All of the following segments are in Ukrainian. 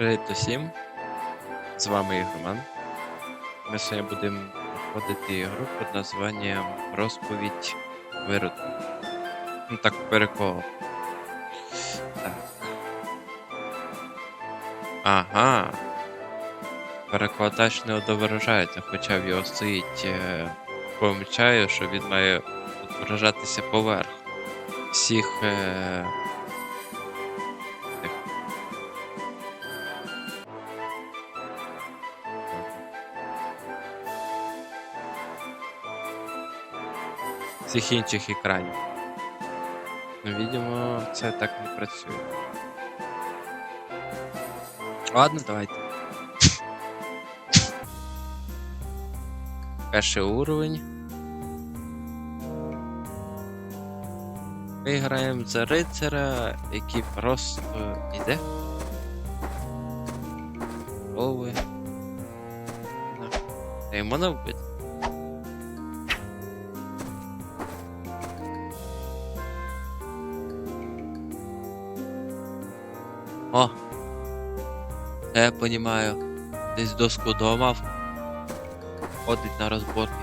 Привіт усім! З вами Ігроман. Ми сьогодні будемо проходити ігру під названням Розповідь виродку. Ну так перекол. Ага. Перекладач не одображається, хоча в його стоїть е, помічаю, що він має відображатися поверх всіх. Е, всіх інших екранів. Ну, видимо, це так не працює. Ладно, давайте. Перший уровень. Ми граємо за рицаря, який просто йде. Ови. Та й вбити? понімаю. Десь доску доламав. Ходить на розборки.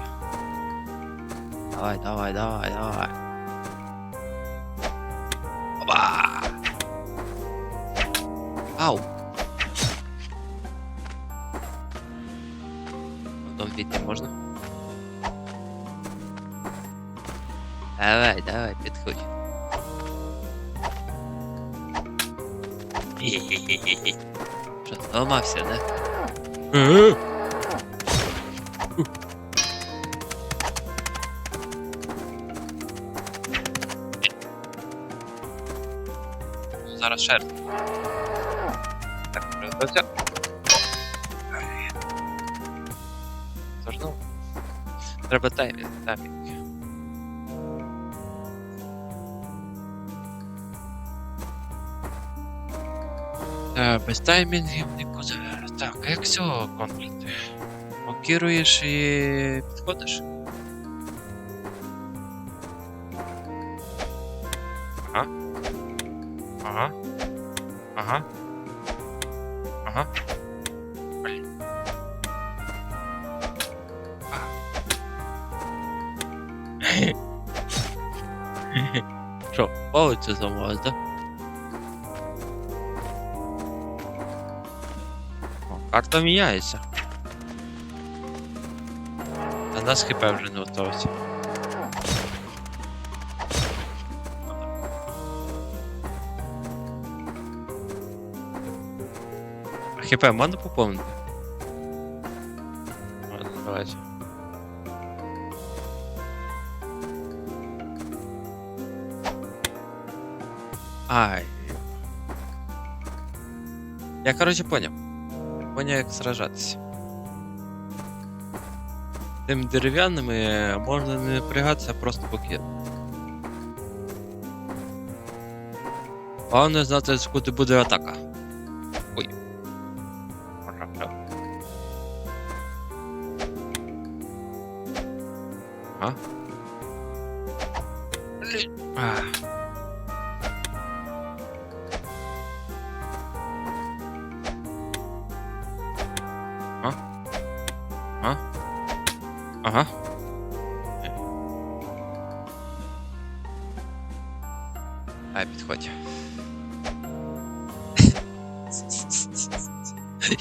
Давай, давай, давай, давай. Опа! Ау! Потом війти можна? Давай, давай, підходь. Хі-хі-хі-хі. Що, зламався, да? Е-е! Ну, Зараз шерсть. Так, приготовься. Зажнув. Треба таймінг, таймінг. Та, без таймінгів нікуди. А як цього контрити? Блокируєш і підходиш? Ага. Ага. Ага. Ага. Що, вулицю замовилась, да? Карта міняється. А нас хп вже не готовиться. Хп можна поповнити? Ладно, давайте. Ай. Я, короче, понял. Понял, як сражатися. Тим дерев'яними можна не напрягатися, а просто покинути. Головне знати, куди буде атака. Ой. А? Блін.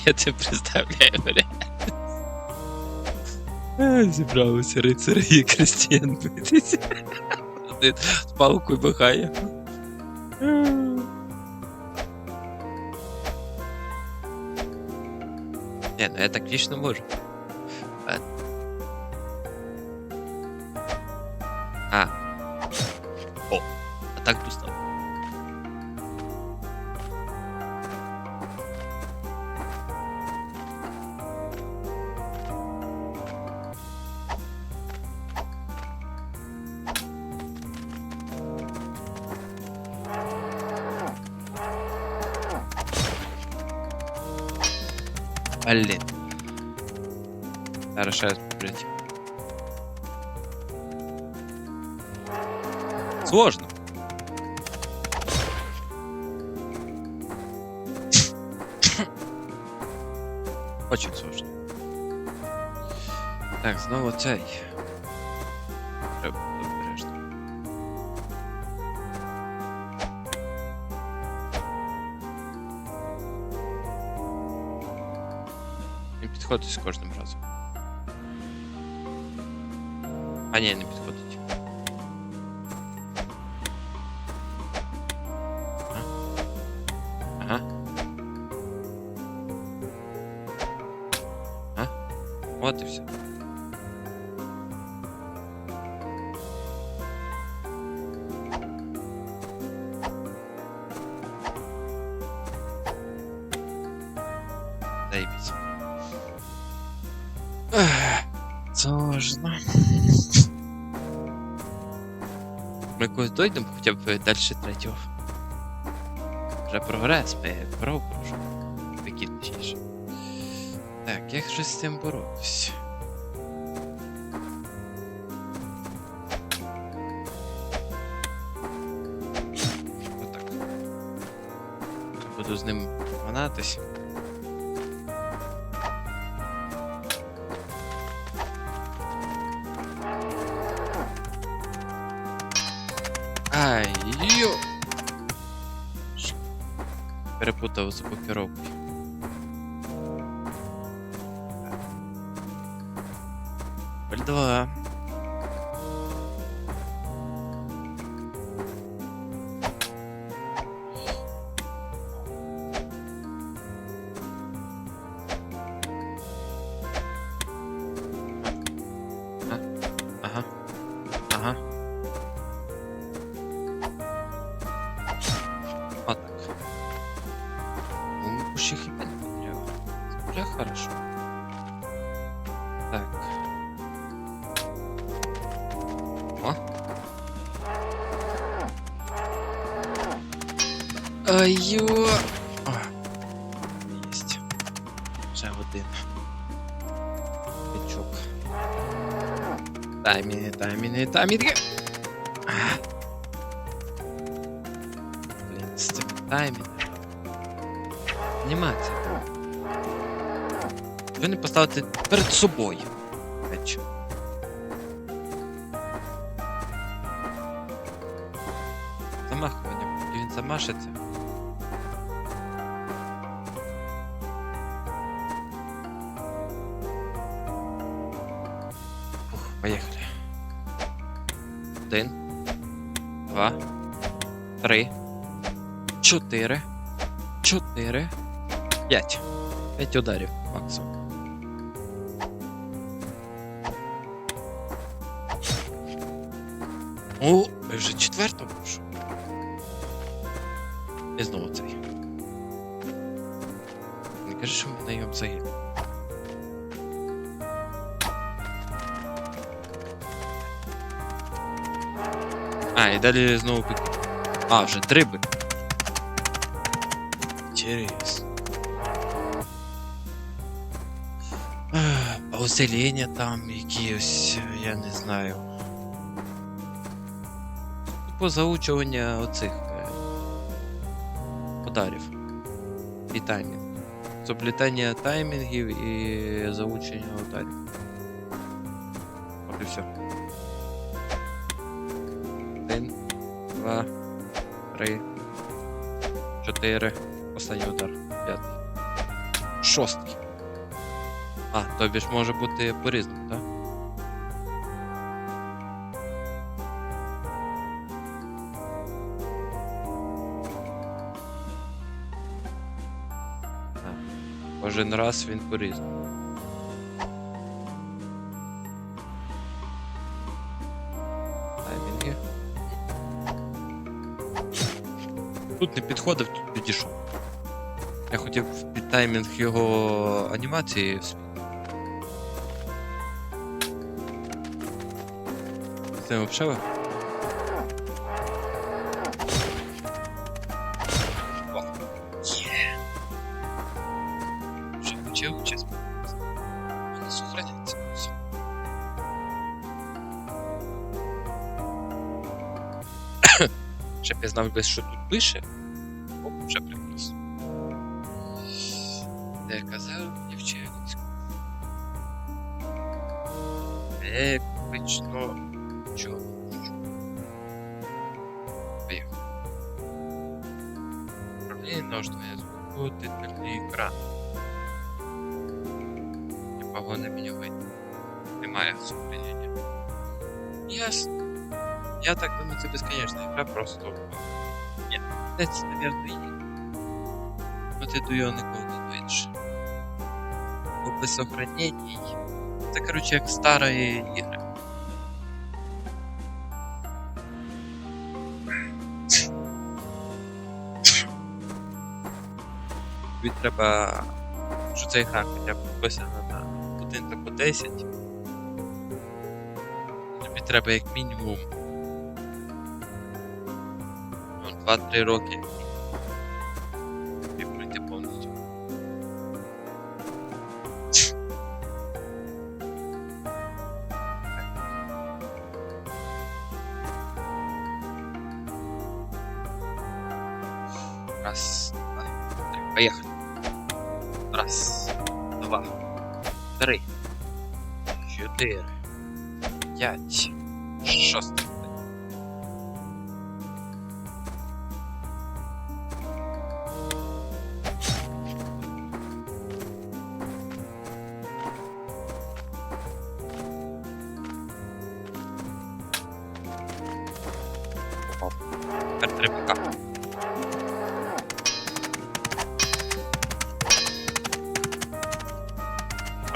Я тебе представляю, бля. Зібралися рицарі і крестьян битися. Один з палкою махає. Не, ну я так вічно можу. Блин. Зараз ще раз блядь. Сложно. Очень сложно. Так, знову цей. Він підходить з кожним разом. А ні, не підходить. Ага. Ага. А? От і все. Ми когось дойдемо хоча б далі третього. Вже прогрес, ми кров. Такі точніше. Так, як же з цим боротися? Отак. Буду з ним манатись. Йо! Перепутав з блокировки. Поль 2. Таймінги, таймінги. А. Блін, з цим таймінгом. Анімація. Ви не поставити перед собою. Речі. Замахування, він замашиться. Два. Три. Чотири. Чотири. П'ять. П'ять ударів максимум. О, ми вже четвертому пішов. І знову цей. Не кажи, що ми на його загинули. А, і далі знову бики. А, вже три бики. Интересно. А оселення там якісь, я не знаю. Типу заучування оцих е, ударів. І таймінг. Заплітання таймінгів і заучення ударів. 4. Останній удар. П'ятий. Шостий. А, тобі ж може бути по-різному, так? Кожен раз він по-різному. Тут не підходив тут підійшов. Я хотів під таймінг його анімації. Це взагалі? О, є. Вже почав час. Вона сохраняється. Все. Щоб я знав що тут пише. електрично. Чого? Поїхали. Управління налаштування звуку, титульний екран. Погони меню Немає супроводження. Ясно. Я так думаю, це безконечна ігра просто. Ні, десь, наверное, є. Ну ти до його ніколи не дойдеш. Бо без сохранений. Це, короче, як стара ігра. Тобі треба, що ця гра хоча б написана на 1 та по 10. Тобі треба як мінімум ну, 2-3 роки. Тобі пройти повністю. Раз, два, три. Поехали. 4, 5, 6.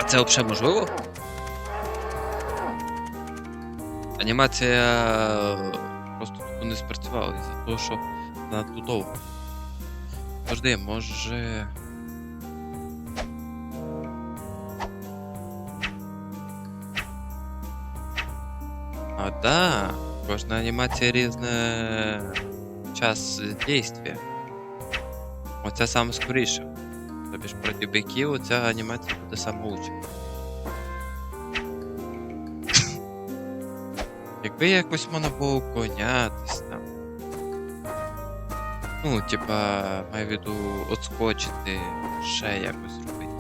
Це взагалі можливо? Анімація е, просто тупо не спрацювала із-за того, що надто довго. Подожди, може. А, да. Кожна анімація різне час дійства. Оце саме скоріше. Тобі ж проти биків ця анімація буде саме лучше. Якби якось можна було там. Ну, типа, маю в виду отскочити, ще якось зробити.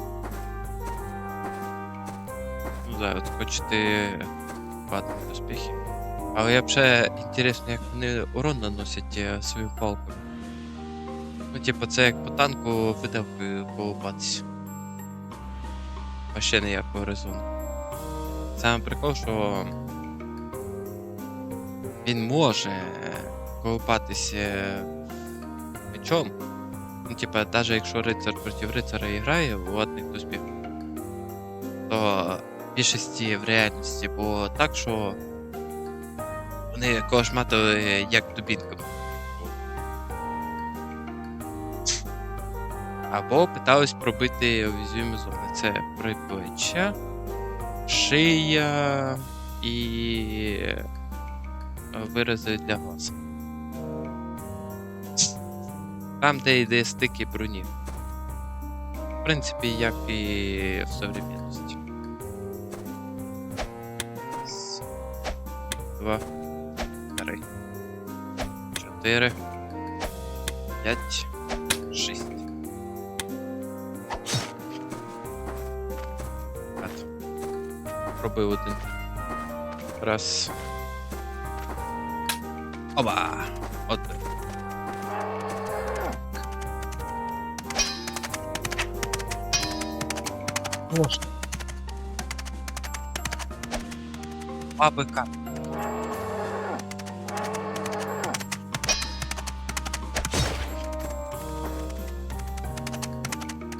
Ну да, отскочити падом доспіхів. Але я б ще інтересно, як вони урон наносять е, своїм палкою. Ну, типу, це як по танку видавкою колупатися. Вообще ніякого резону. Саме прикол, що він може колупатися мечом. Ну, типа, навіть якщо рицар проти рицара і грає в одних доспіх, то в більшості в реальності було так, що вони кошматили як дубінками. Або питались пробити уязвимі зони. Це припеча, шия і е, вирази для глаза. Там, де йде стики броні. В принципі, як і в современності. Два, три, чотири, п'ять, шість. Пробив один. Раз. Оба! От. Можна. Два бика.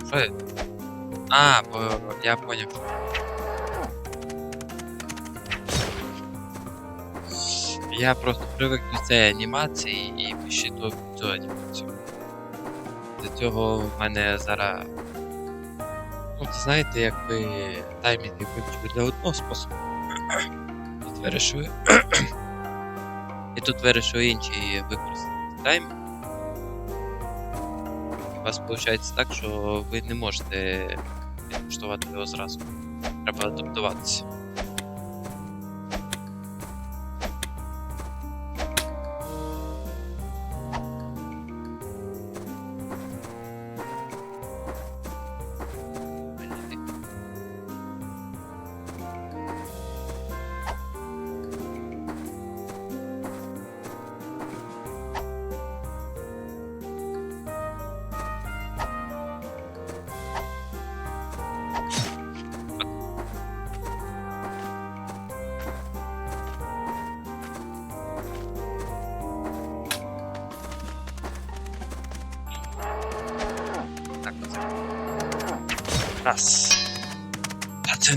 Що? А, бо я поняв. Я просто привик до цієї анімації і пощитував цю анімацію. До цього в мене зараз. Ну, це знаєте, якби таймінг вивчив для одного способу. Тут вирішую. І тут вирішую інший використати тайм. У вас виходить так, що ви не можете підлаштувати його зразу. Треба адаптуватися.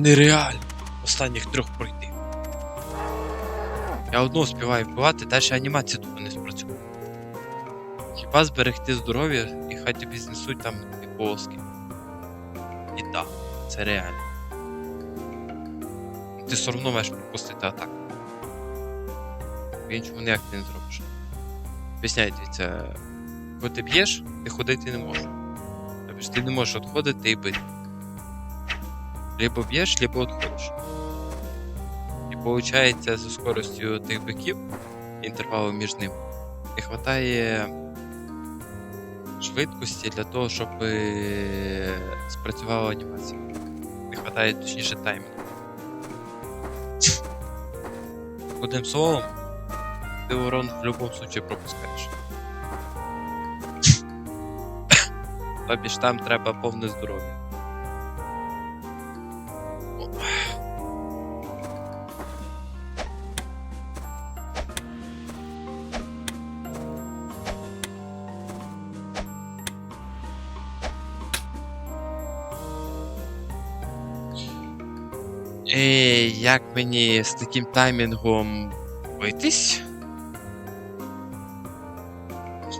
Нереально. Останніх трьох пройти. Я одну співаю вбивати, далі анімація тупо не спрацює. Хіба зберегти здоров'я і хай тобі знесуть там і полоски. І так, це реально. Ти все одно маєш пропустити атаку. По-іншому ніяк ти не зробиш. Об'ясняю, дивіться, коли ти б'єш, ти ходити не можеш. Тобто ти не можеш відходити і бити. Либо б'єш, либо відходиш. І виходить, за скоростю тих биків, інтервалу між ними, не вистачає швидкості для того, щоб е, спрацювала анімація. Не вистачає точніше таймінгу. Одним словом, ти урон в будь-якому случае пропускаєш. Тобі ж там треба повне здоров'я. Е, як мені з таким таймінгом битись?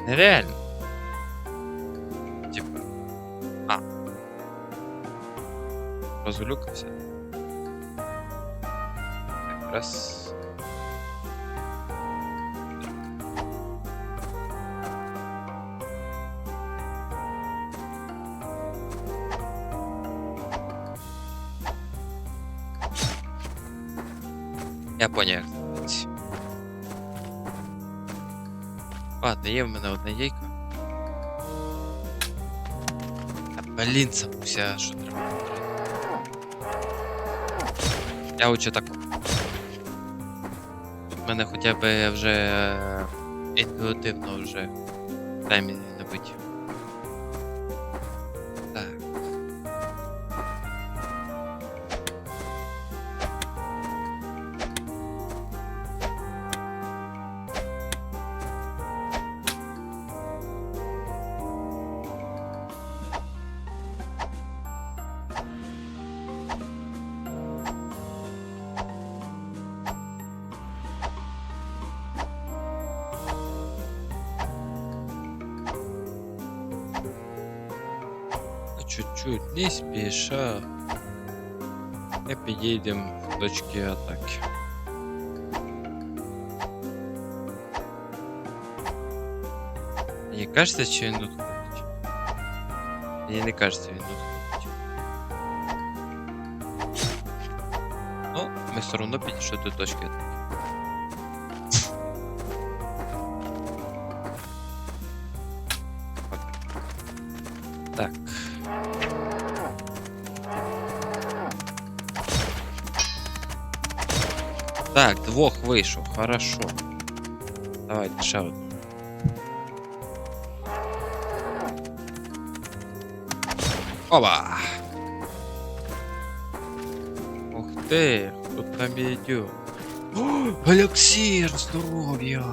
Нереально. Типа. А. Розулюкався. Раз. Поняв. як. Ладно, є в мене одна яйка. А блін, забувся, що треба. Я лучше так. У мене хоча б вже е, інтуїтивно вже таймінг набиті. И к в точки атаки. Мне кажется, что він тут? Мені не кажется, він тут. Ну, ми все одно підійшли до точки атаки. Двох вийшов, хорошо. Давайте ще. Оба! Ух ти, хто там йде? О, здоров'я!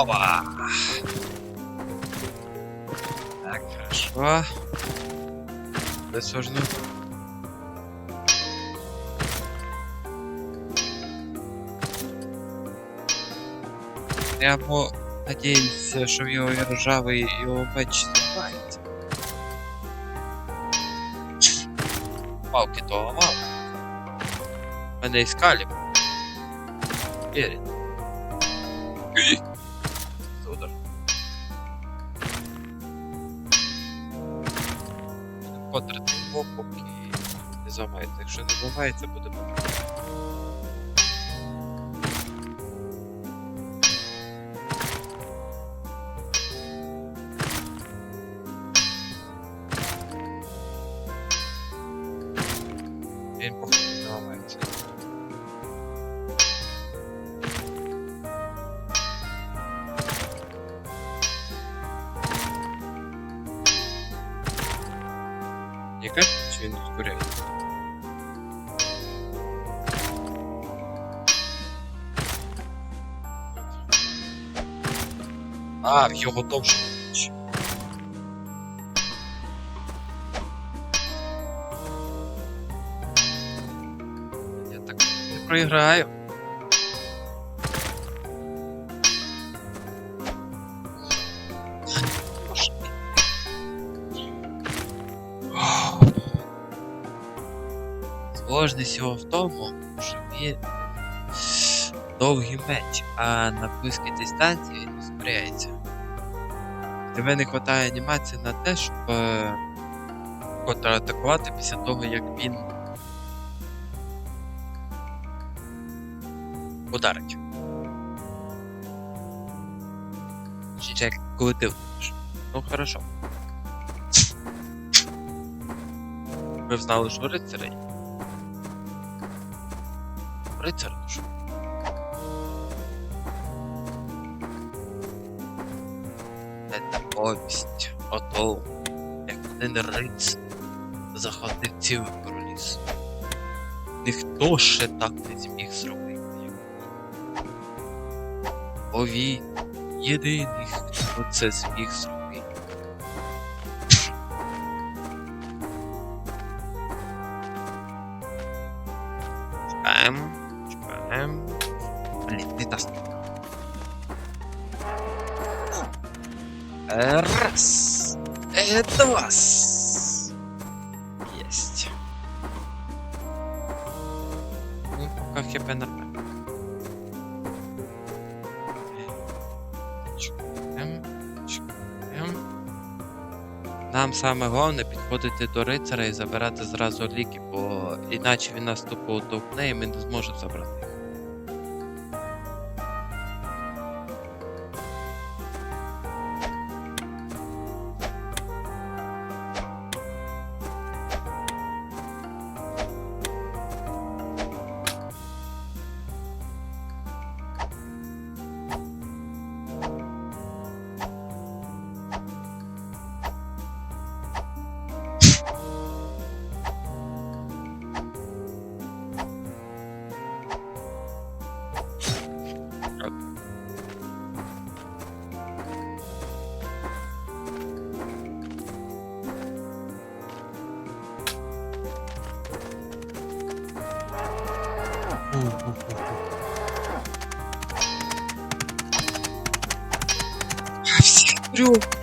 Оба! Так, хорошо. Десь важно. Прямо надіємося, що в його ржавий його меч зламається. Палки того мало. Мене іскалі. Вірить. Якщо не зламається, буде його довше. Я так не проіграю. Сложність його в тому, що він довгий меч, а на близькій дистанції він ускоряється. Тебе не вистачає анімації на те, щоб е, контратакувати після того, як він ударить. Чи коли ти вдариш. Ну хорошо. Ви знали, що рицарі. Рицар душу. Це повість о тому, як один риць захватив ціле королівство. Ніхто ще так не зміг зробити. Бо він єдиний, хто це зміг зробити. Чекаємо, чекаємо. Блін, не та Раз. Два. Есть. Ну, пока хп нормально. Чекаємо, чекаємо. Нам саме головне підходити до рицаря і забирати зразу ліки, бо іначе він нас тупо товкне і ми не зможемо забрати.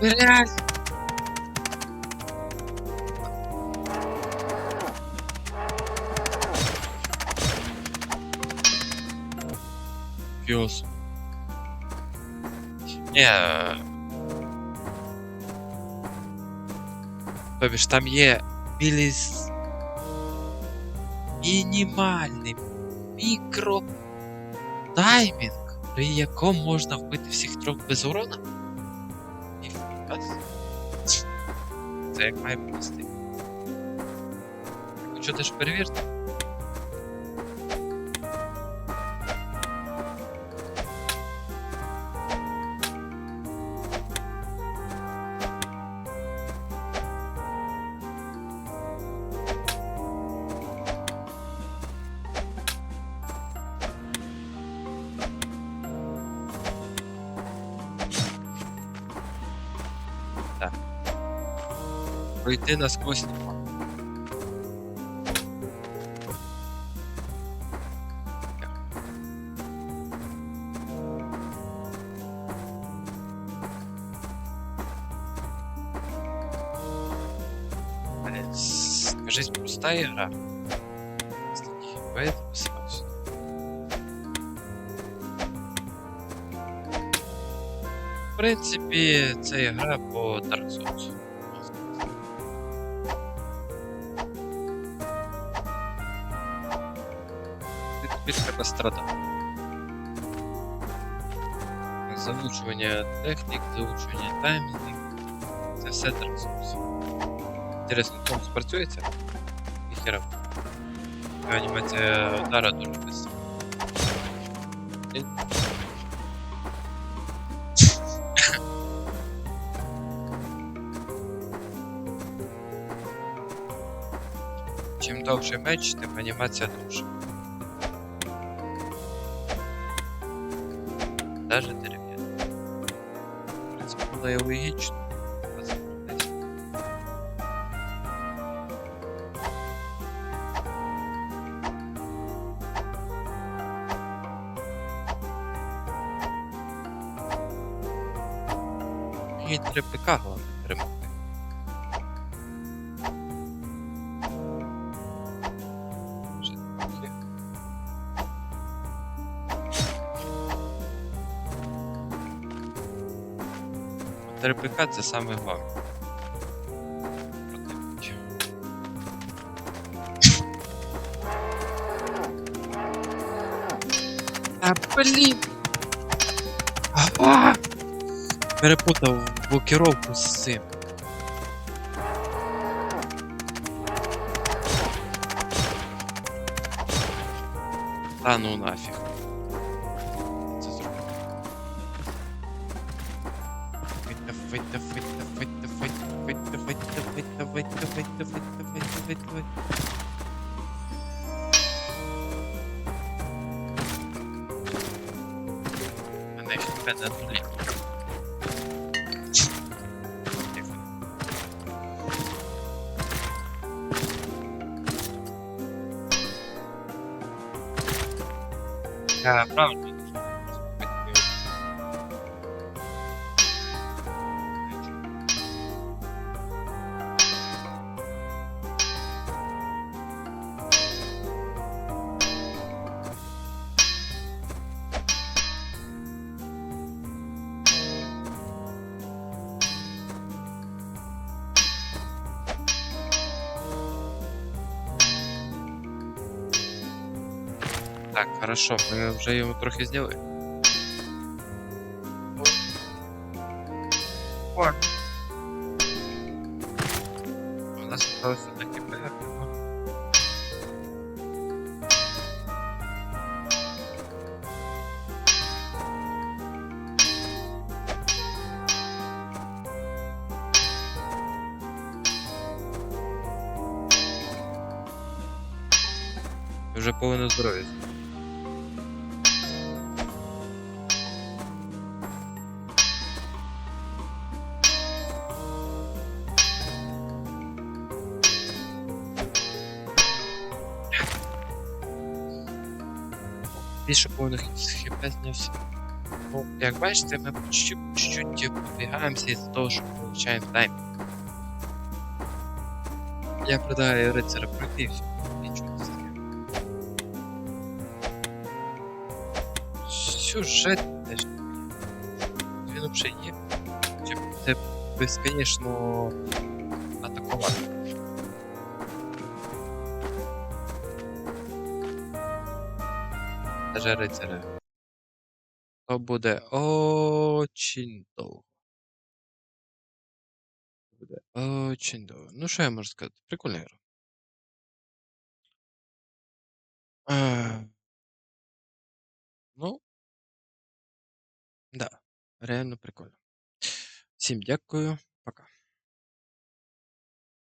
Реально. Пес. Не. Тобі ж там є біліс. Мінімальний мікро таймінг, при якому можна вбити всіх трьох без урона? Собі. Це як має бути. Ну що ти ж перевірте? Пройти насквозь не можна. Блин, Скажись, простая игра. Поэтому сразу. В принципі, це ігра по Dark Souls. Треба страдати. Заучування технік, заучування таймінгів. Це все Souls. Інтересно, Том спрацюється? Ніхера. Анімація удара дуже швидко. Чим довший меч, тим анімація довша. Даже дерев'яна. В принципі, було і логічно. Мені три ПК головне ПК це саме головне. А, блін! А! Перепутав блокировку з цим. Та ну нафіг. Так, хорошо, ми вже його трохи зняли. Більше повних хп знявся. Ну, як бачите, ми чуть-чуть по із-за того, що получаємо тайм. Я предлагаю рицаря пройти і все. Нічого стає. Сюжет теж. Він взагалі є. Це безконечно атакувати. Даже рицаря. То буде очень довго. Буде очень довго. Ну, що я можу сказати? Прикольна гра. Е, Ну. Да, реально прикольно. Всім дякую.